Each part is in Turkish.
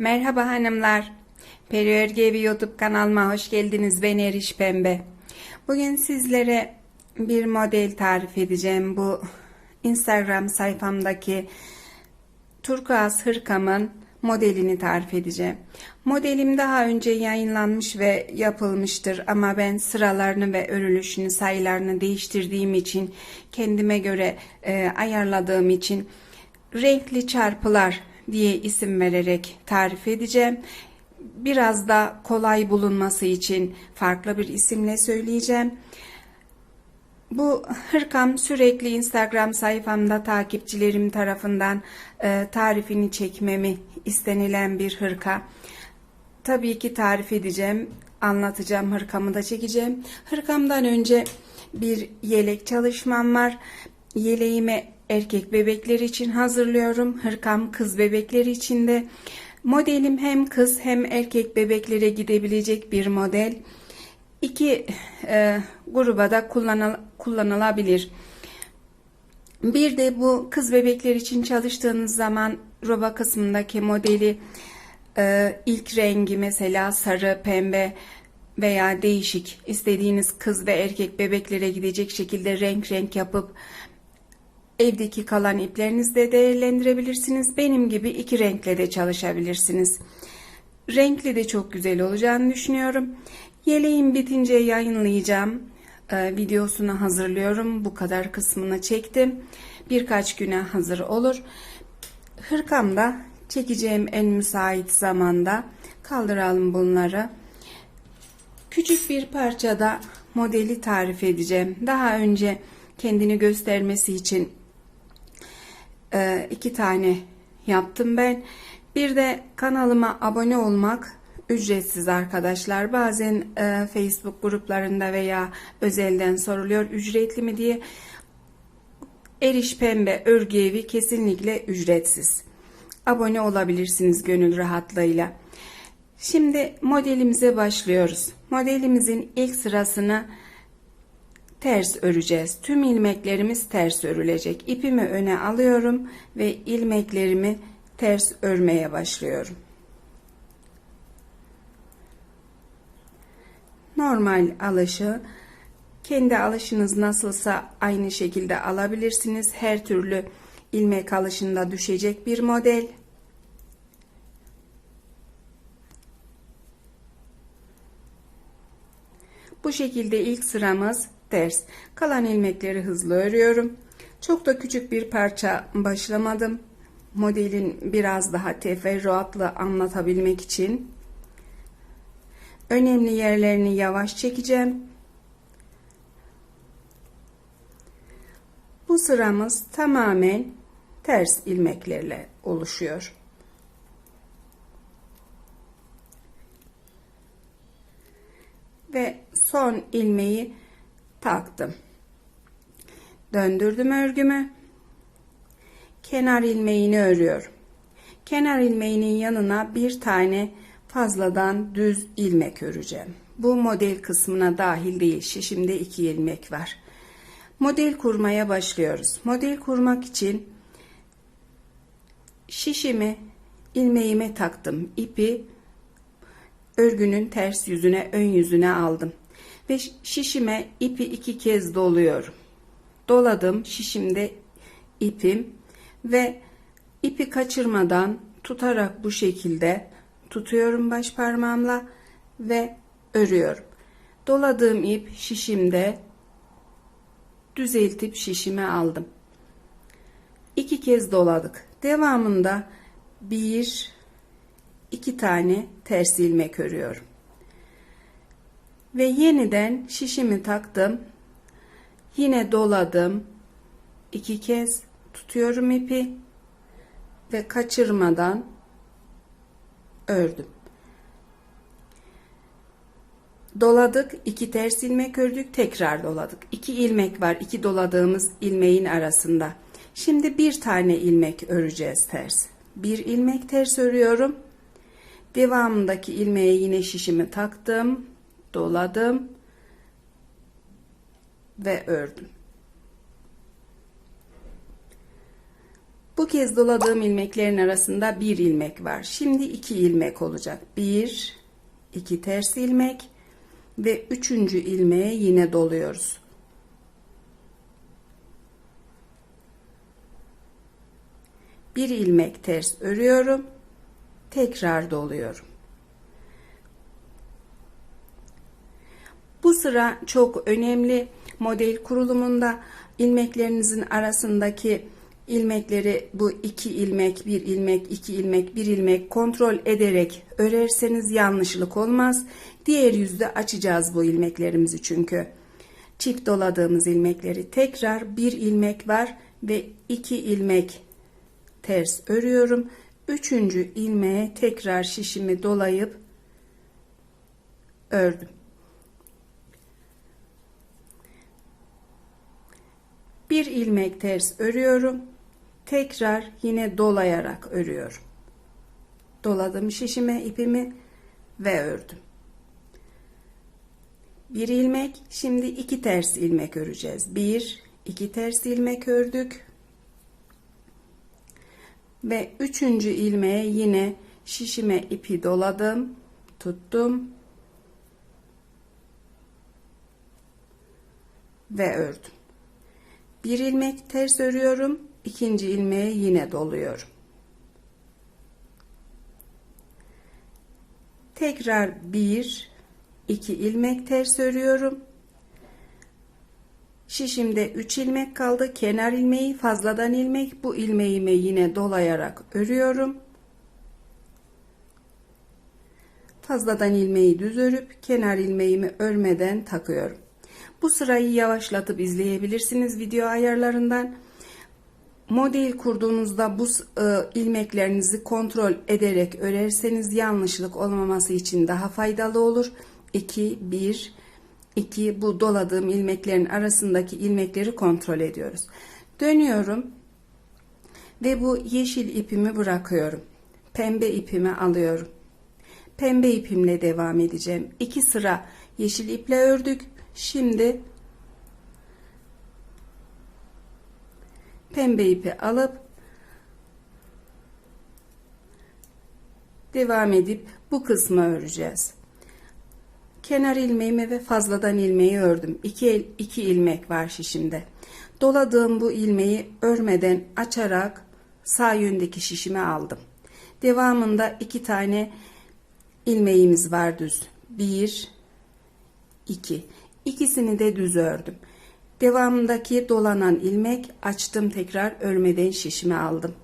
Merhaba hanımlar. Peri Örgü Evi YouTube kanalıma hoş geldiniz. Ben Eriş Pembe. Bugün sizlere bir model tarif edeceğim. Bu Instagram sayfamdaki turkuaz hırkamın modelini tarif edeceğim. Modelim daha önce yayınlanmış ve yapılmıştır ama ben sıralarını ve örülüşünü sayılarını değiştirdiğim için kendime göre e, ayarladığım için renkli çarpılar diye isim vererek tarif edeceğim. Biraz da kolay bulunması için farklı bir isimle söyleyeceğim. Bu hırkam sürekli Instagram sayfamda takipçilerim tarafından e, tarifini çekmemi istenilen bir hırka. Tabii ki tarif edeceğim, anlatacağım, hırkamı da çekeceğim. Hırkamdan önce bir yelek çalışmam var. Yeleğimi erkek bebekleri için hazırlıyorum. Hırkam kız bebekleri için de. Modelim hem kız hem erkek bebeklere gidebilecek bir model. İki e, gruba da kullanıl kullanılabilir. Bir de bu kız bebekler için çalıştığınız zaman roba kısmındaki modeli e, ilk rengi mesela sarı, pembe veya değişik istediğiniz kız ve erkek bebeklere gidecek şekilde renk renk yapıp evdeki kalan iplerinizde değerlendirebilirsiniz. Benim gibi iki renkle de çalışabilirsiniz. Renkli de çok güzel olacağını düşünüyorum. Yeleğim bitince yayınlayacağım. Ee, videosunu hazırlıyorum. Bu kadar kısmını çektim. Birkaç güne hazır olur. Hırkamda çekeceğim en müsait zamanda kaldıralım bunları. Küçük bir parçada modeli tarif edeceğim. Daha önce kendini göstermesi için e, iki tane yaptım ben. Bir de kanalıma abone olmak ücretsiz arkadaşlar. Bazen e, Facebook gruplarında veya özelden soruluyor ücretli mi diye. Eriş Pembe Örgü Evi kesinlikle ücretsiz. Abone olabilirsiniz gönül rahatlığıyla. Şimdi modelimize başlıyoruz. Modelimizin ilk sırasını ters öreceğiz. Tüm ilmeklerimiz ters örülecek. İpimi öne alıyorum ve ilmeklerimi ters örmeye başlıyorum. Normal alışı kendi alışınız nasılsa aynı şekilde alabilirsiniz. Her türlü ilmek alışında düşecek bir model. Bu şekilde ilk sıramız ters. Kalan ilmekleri hızlı örüyorum. Çok da küçük bir parça başlamadım. Modelin biraz daha teferruatlı anlatabilmek için. Önemli yerlerini yavaş çekeceğim. Bu sıramız tamamen ters ilmeklerle oluşuyor. Ve son ilmeği taktım. Döndürdüm örgümü. Kenar ilmeğini örüyorum. Kenar ilmeğinin yanına bir tane fazladan düz ilmek öreceğim. Bu model kısmına dahil değil. Şişimde iki ilmek var. Model kurmaya başlıyoruz. Model kurmak için şişimi ilmeğime taktım. İpi örgünün ters yüzüne ön yüzüne aldım. Ve şişime ipi iki kez doluyorum. Doladım şişimde ipim ve ipi kaçırmadan tutarak bu şekilde tutuyorum baş parmağımla ve örüyorum. Doladığım ip şişimde düzeltip şişime aldım. İki kez doladık. Devamında bir iki tane ters ilmek örüyorum. Ve yeniden şişimi taktım. Yine doladım. iki kez tutuyorum ipi ve kaçırmadan ördüm. Doladık, iki ters ilmek ördük, tekrar doladık. İki ilmek var, iki doladığımız ilmeğin arasında. Şimdi bir tane ilmek öreceğiz ters. Bir ilmek ters örüyorum. Devamındaki ilmeğe yine şişimi taktım, doladım ve ördüm. Bu kez doladığım ilmeklerin arasında bir ilmek var. Şimdi iki ilmek olacak. Bir, iki ters ilmek ve üçüncü ilmeğe yine doluyoruz. Bir ilmek ters örüyorum. Tekrar doluyorum. Sıra çok önemli. Model kurulumunda ilmeklerinizin arasındaki ilmekleri bu iki ilmek, bir ilmek, iki ilmek, bir ilmek kontrol ederek örerseniz yanlışlık olmaz. Diğer yüzde açacağız bu ilmeklerimizi çünkü. Çift doladığımız ilmekleri tekrar bir ilmek var ve iki ilmek ters örüyorum. Üçüncü ilmeğe tekrar şişimi dolayıp ördüm. Bir ilmek ters örüyorum. Tekrar yine dolayarak örüyorum. Doladım şişime ipimi ve ördüm. Bir ilmek, şimdi iki ters ilmek öreceğiz. Bir, iki ters ilmek ördük. Ve üçüncü ilmeğe yine şişime ipi doladım, tuttum ve ördüm. Bir ilmek ters örüyorum, ikinci ilmeğe yine doluyorum. Tekrar bir, iki ilmek ters örüyorum. Şişimde 3 ilmek kaldı. Kenar ilmeği fazladan ilmek. Bu ilmeğimi yine dolayarak örüyorum. Fazladan ilmeği düz örüp kenar ilmeğimi örmeden takıyorum. Bu sırayı yavaşlatıp izleyebilirsiniz video ayarlarından. Model kurduğunuzda bu e, ilmeklerinizi kontrol ederek örerseniz yanlışlık olmaması için daha faydalı olur. 2 1 2 bu doladığım ilmeklerin arasındaki ilmekleri kontrol ediyoruz. Dönüyorum ve bu yeşil ipimi bırakıyorum. Pembe ipimi alıyorum. Pembe ipimle devam edeceğim. İki sıra yeşil iple ördük. Şimdi pembe ipi alıp devam edip bu kısmı öreceğiz. Kenar ilmeğimi ve fazladan ilmeği ördüm. 2 2 ilmek var şişimde. Doladığım bu ilmeği örmeden açarak sağ yöndeki şişime aldım. Devamında iki tane ilmeğimiz var düz. 1 2 İkisini de düz ördüm. Devamındaki dolanan ilmek açtım tekrar örmeden şişime aldım.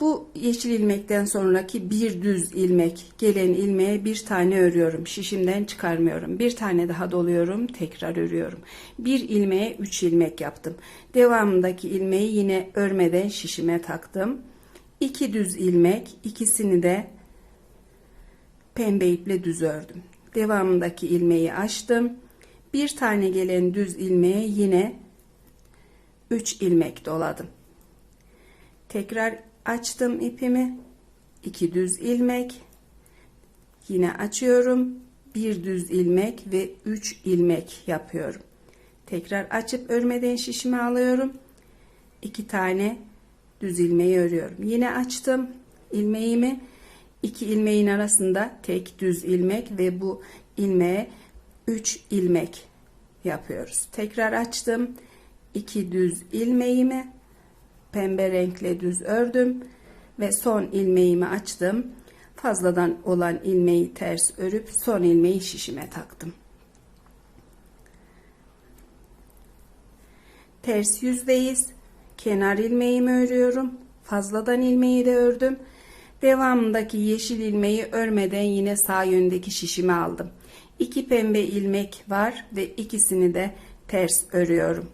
Bu yeşil ilmekten sonraki bir düz ilmek gelen ilmeğe bir tane örüyorum. Şişimden çıkarmıyorum. Bir tane daha doluyorum. Tekrar örüyorum. Bir ilmeğe üç ilmek yaptım. Devamındaki ilmeği yine örmeden şişime taktım. İki düz ilmek ikisini de pembe iple düz ördüm. Devamındaki ilmeği açtım. Bir tane gelen düz ilmeğe yine 3 ilmek doladım. Tekrar açtım ipimi. 2 düz ilmek. Yine açıyorum. Bir düz ilmek ve 3 ilmek yapıyorum. Tekrar açıp örmeden şişimi alıyorum. 2 tane düz ilmeği örüyorum. Yine açtım ilmeğimi iki ilmeğin arasında tek düz ilmek ve bu ilmeğe 3 ilmek yapıyoruz. Tekrar açtım. 2 düz ilmeğimi pembe renkle düz ördüm ve son ilmeğimi açtım. Fazladan olan ilmeği ters örüp son ilmeği şişime taktım. Ters yüzdeyiz. Kenar ilmeğimi örüyorum. Fazladan ilmeği de ördüm. Devamındaki yeşil ilmeği örmeden yine sağ yöndeki şişimi aldım. İki pembe ilmek var ve ikisini de ters örüyorum.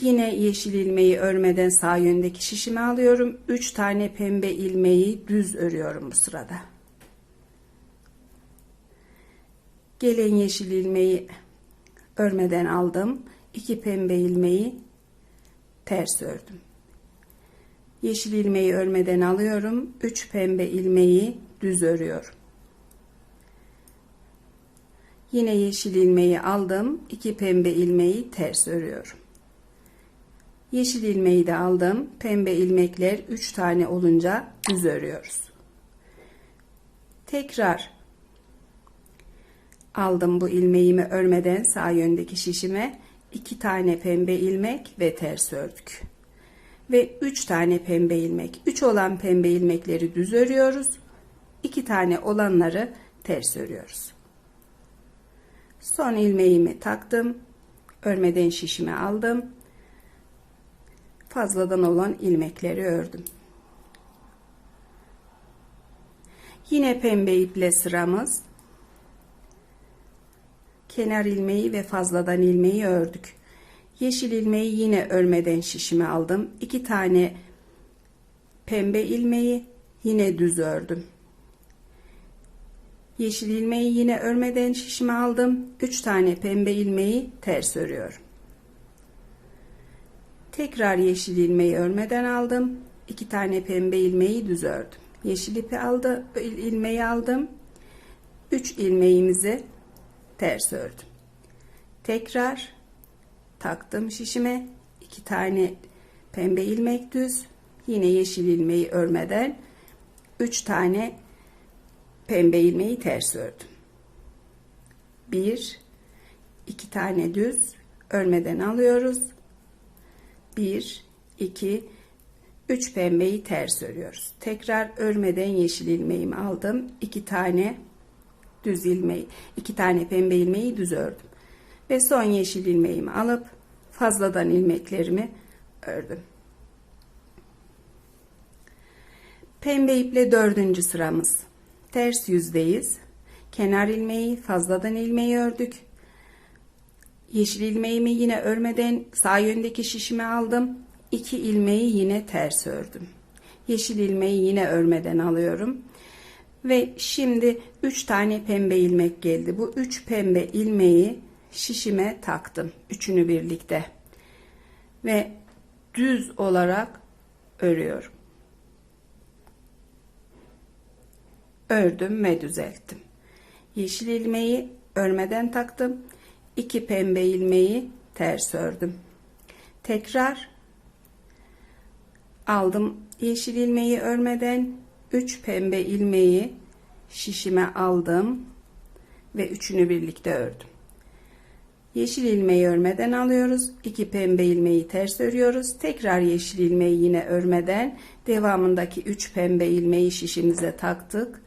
Yine yeşil ilmeği örmeden sağ yöndeki şişimi alıyorum. 3 tane pembe ilmeği düz örüyorum bu sırada. Gelen yeşil ilmeği örmeden aldım. 2 pembe ilmeği ters ördüm. Yeşil ilmeği örmeden alıyorum. 3 pembe ilmeği düz örüyorum. Yine yeşil ilmeği aldım. 2 pembe ilmeği ters örüyorum. Yeşil ilmeği de aldım. Pembe ilmekler 3 tane olunca düz örüyoruz. Tekrar aldım bu ilmeğimi örmeden sağ yöndeki şişime 2 tane pembe ilmek ve ters ördük. Ve 3 tane pembe ilmek. 3 olan pembe ilmekleri düz örüyoruz. 2 tane olanları ters örüyoruz. Son ilmeğimi taktım. Örmeden şişime aldım. Fazladan olan ilmekleri ördüm. Yine pembe iple sıramız. Kenar ilmeği ve fazladan ilmeği ördük. Yeşil ilmeği yine örmeden şişime aldım. İki tane pembe ilmeği yine düz ördüm. Yeşil ilmeği yine örmeden şişime aldım. 3 tane pembe ilmeği ters örüyorum. Tekrar yeşil ilmeği örmeden aldım. 2 tane pembe ilmeği düz ördüm. Yeşil ipi aldı, ilmeği aldım. 3 ilmeğimizi ters ördüm. Tekrar taktım şişime. 2 tane pembe ilmek düz. Yine yeşil ilmeği örmeden 3 tane pembe ilmeği ters ördüm. Bir, iki tane düz örmeden alıyoruz. Bir, iki, üç pembeyi ters örüyoruz. Tekrar örmeden yeşil ilmeğimi aldım. iki tane düz ilmeği, iki tane pembe ilmeği düz ördüm. Ve son yeşil ilmeğimi alıp fazladan ilmeklerimi ördüm. Pembe iple dördüncü sıramız ters yüzdeyiz. Kenar ilmeği fazladan ilmeği ördük. Yeşil ilmeğimi yine örmeden sağ yöndeki şişime aldım. 2 ilmeği yine ters ördüm. Yeşil ilmeği yine örmeden alıyorum. Ve şimdi 3 tane pembe ilmek geldi. Bu 3 pembe ilmeği şişime taktım. Üçünü birlikte. Ve düz olarak örüyorum. ördüm ve düzelttim. Yeşil ilmeği örmeden taktım. 2 pembe ilmeği ters ördüm. Tekrar aldım yeşil ilmeği örmeden 3 pembe ilmeği şişime aldım ve üçünü birlikte ördüm. Yeşil ilmeği örmeden alıyoruz. 2 pembe ilmeği ters örüyoruz. Tekrar yeşil ilmeği yine örmeden devamındaki 3 pembe ilmeği şişimize taktık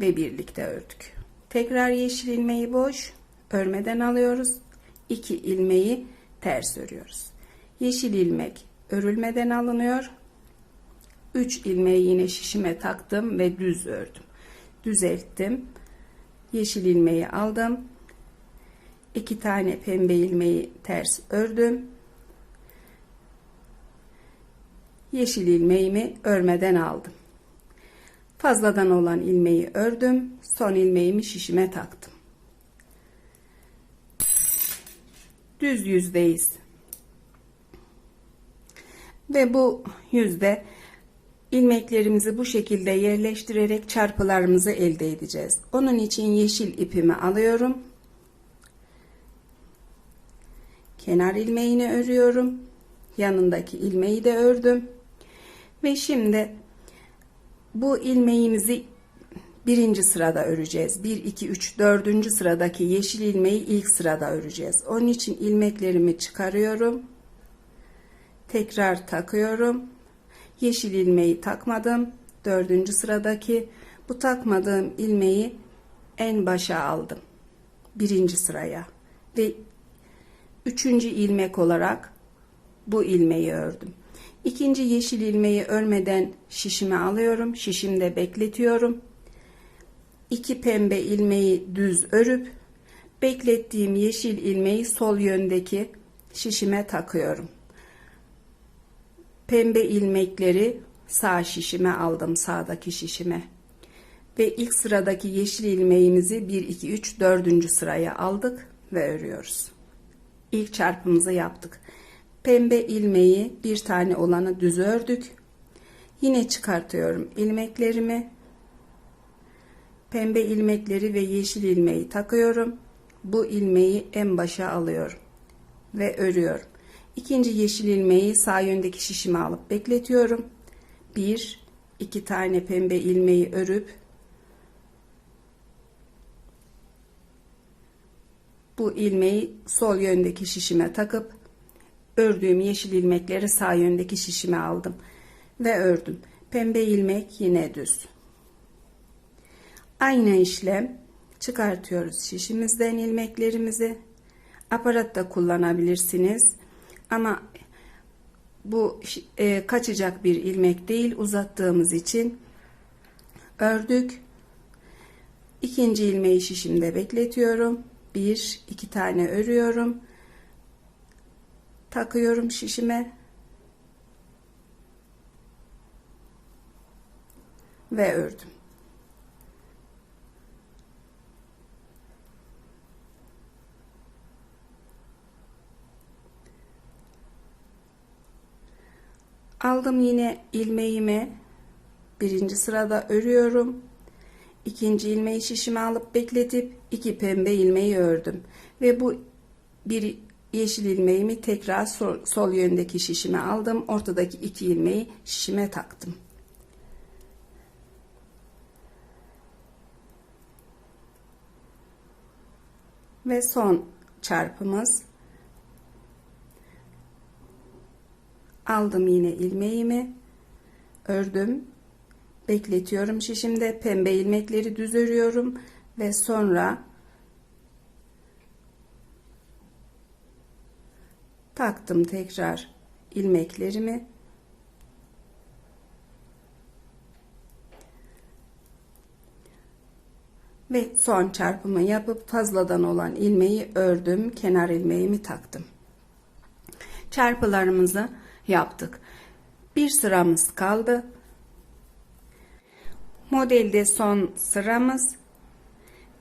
ve birlikte ördük. Tekrar yeşil ilmeği boş örmeden alıyoruz. 2 ilmeği ters örüyoruz. Yeşil ilmek örülmeden alınıyor. 3 ilmeği yine şişime taktım ve düz ördüm. Düzelttim. Yeşil ilmeği aldım. 2 tane pembe ilmeği ters ördüm. Yeşil ilmeğimi örmeden aldım. Fazladan olan ilmeği ördüm. Son ilmeğimi şişime taktım. Düz yüzdeyiz. Ve bu yüzde ilmeklerimizi bu şekilde yerleştirerek çarpılarımızı elde edeceğiz. Onun için yeşil ipimi alıyorum. Kenar ilmeğini örüyorum. Yanındaki ilmeği de ördüm. Ve şimdi bu ilmeğimizi birinci sırada öreceğiz. 1, 2, 3, dördüncü sıradaki yeşil ilmeği ilk sırada öreceğiz. Onun için ilmeklerimi çıkarıyorum. Tekrar takıyorum. Yeşil ilmeği takmadım. Dördüncü sıradaki bu takmadığım ilmeği en başa aldım. Birinci sıraya. Ve üçüncü ilmek olarak bu ilmeği ördüm. İkinci yeşil ilmeği örmeden şişime alıyorum. Şişimde bekletiyorum. İki pembe ilmeği düz örüp beklettiğim yeşil ilmeği sol yöndeki şişime takıyorum. Pembe ilmekleri sağ şişime aldım sağdaki şişime. Ve ilk sıradaki yeşil ilmeğimizi 1 2 3 4. sıraya aldık ve örüyoruz. İlk çarpımızı yaptık pembe ilmeği bir tane olanı düz ördük. Yine çıkartıyorum ilmeklerimi. Pembe ilmekleri ve yeşil ilmeği takıyorum. Bu ilmeği en başa alıyorum ve örüyorum. İkinci yeşil ilmeği sağ yöndeki şişime alıp bekletiyorum. Bir, iki tane pembe ilmeği örüp bu ilmeği sol yöndeki şişime takıp ördüğüm yeşil ilmekleri sağ yöndeki şişime aldım ve ördüm. Pembe ilmek yine düz. Aynı işlem çıkartıyoruz şişimizden ilmeklerimizi. Aparat da kullanabilirsiniz. Ama bu e, kaçacak bir ilmek değil uzattığımız için ördük. İkinci ilmeği şişimde bekletiyorum. Bir, iki tane örüyorum. Takıyorum şişime. Ve ördüm. Aldım yine ilmeğimi birinci sırada örüyorum. İkinci ilmeği şişime alıp bekletip iki pembe ilmeği ördüm. Ve bu bir yeşil ilmeğimi tekrar sol, sol yöndeki şişime aldım. Ortadaki iki ilmeği şişime taktım. Ve son çarpımız aldım yine ilmeğimi ördüm bekletiyorum şişimde pembe ilmekleri düz örüyorum ve sonra taktım tekrar ilmeklerimi ve son çarpımı yapıp fazladan olan ilmeği ördüm kenar ilmeğimi taktım çarpılarımızı yaptık. Bir sıramız kaldı. Modelde son sıramız.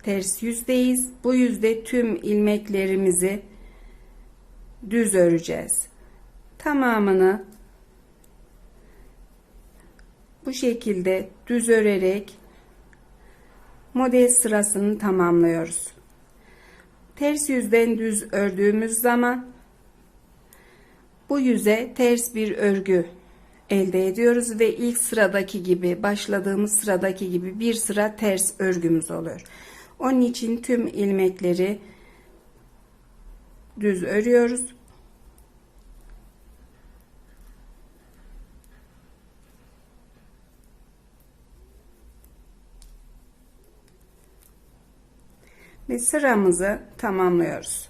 Ters yüzdeyiz. Bu yüzde tüm ilmeklerimizi düz öreceğiz. Tamamını bu şekilde düz örerek model sırasını tamamlıyoruz. Ters yüzden düz ördüğümüz zaman bu yüze ters bir örgü elde ediyoruz ve ilk sıradaki gibi başladığımız sıradaki gibi bir sıra ters örgümüz oluyor. Onun için tüm ilmekleri düz örüyoruz. Ve sıramızı tamamlıyoruz.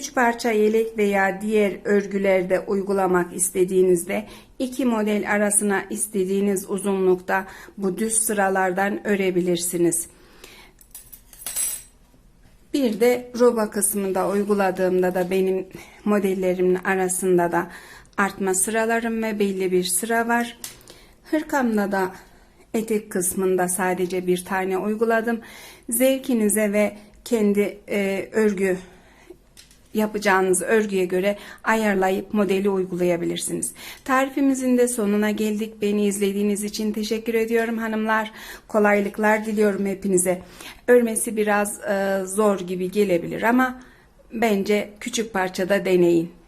3 parça yelek veya diğer örgülerde uygulamak istediğinizde iki model arasına istediğiniz uzunlukta bu düz sıralardan örebilirsiniz. Bir de roba kısmında uyguladığımda da benim modellerimin arasında da artma sıralarım ve belli bir sıra var. Hırkamda da etek kısmında sadece bir tane uyguladım. Zevkinize ve kendi e, örgü yapacağınız örgüye göre ayarlayıp modeli uygulayabilirsiniz. Tarifimizin de sonuna geldik. Beni izlediğiniz için teşekkür ediyorum hanımlar. Kolaylıklar diliyorum hepinize. Örmesi biraz e, zor gibi gelebilir ama bence küçük parçada deneyin.